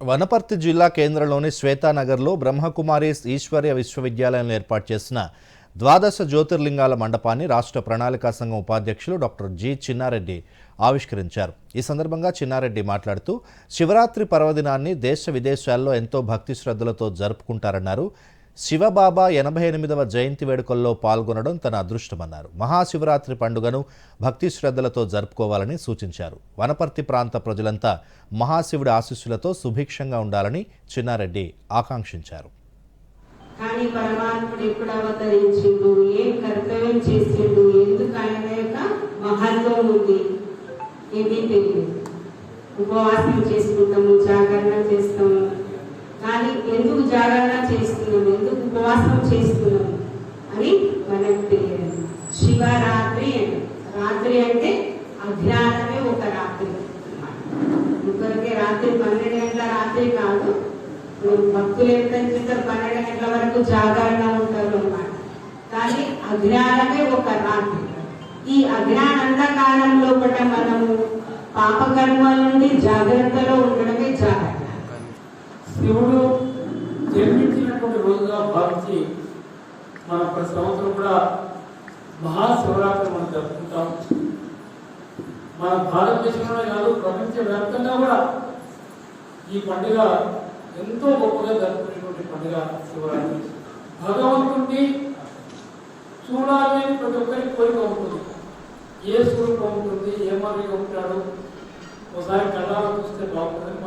వనపర్తి జిల్లా కేంద్రంలోని శ్వేతానగర్లో బ్రహ్మకుమారీస్ ఈశ్వర్య విశ్వవిద్యాలయంలో ఏర్పాటు చేసిన ద్వాదశ జ్యోతిర్లింగాల మండపాన్ని రాష్ట్ర ప్రణాళికా సంఘం ఉపాధ్యక్షులు డాక్టర్ జి చిన్నారెడ్డి ఆవిష్కరించారు. ఈ సందర్భంగా చిన్నారెడ్డి మాట్లాడుతూ శివరాత్రి పర్వదినాన్ని దేశ విదేశాల్లో ఎంతో భక్తి శ్రద్ధలతో జరుపుకుంటారన్నారు. శివబాబా ఎనభై ఎనిమిదవ జయంతి వేడుకల్లో పాల్గొనడం తన అదృష్టమన్నారు. మహాశివరాత్రి పండుగను భక్తి శ్రద్ధలతో జరుపుకోవాలని సూచించారు. వనపర్తి ప్రాంత ప్రజలంతా మహాశివుడి ఆశీస్సులతో సుభిక్షంగా ఉండాలని చిన్నారెడ్డి ఆకాంక్షించారు. కానీ పరమాత్ముడు ఎప్పుడు అవతరించిండు? ఏం కర్తవ్యం చేసిండు? ఎందుకు ఆయన యొక్క మహత్వం ఉంది? ఏమీ తెలియదు. ఉపవాసం చేసుకుంటాము జాగరణ చేస్తాము. కానీ ఎందుకు జాగరణ చేస్తున్నాం ఎందుకు ఉపవాసం చేస్తున్నాం అని మనకు తెలియదు. శివరాత్రి అంటే రాత్రి అంటే అజ్ఞానమే ఒక రాత్రి ఇంకొకరికి రాత్రి పన్నెండు గంటల రాత్రి కాదు భక్తులు ఎంత చేస్తారు పన్నెండు గంటల వరకు జాగరణ ఉంటారు అన్నమాట. కానీ అజ్ఞానమే ఒక రాత్రి. ఈ అజ్ఞాన అంధకారంలో లోపల మనము పాపకర్మల నుండి జాగ్రత్తలో మన ప్రతి సంవత్సరం కూడా మహాశివరాత్రి మనం జరుపుకుంటాం. మన భారతదేశంలోనే కాదు ప్రపంచ వ్యాప్తంగా కూడా ఈ పండుగ ఎంతో గొప్పగా జరుపుకునేటువంటి పండుగ శివరాత్రి. భగవంతుడిని చూడాలి అని ప్రతి ఒక్కరికి కోరిక ఉంటుంది. ఏ స్వరూపం ఉంటుంది ఏ మాదిరిగా ఉంటాడు? ఒకసారి కళ్ళారా చూస్తే బాగుంటుంది.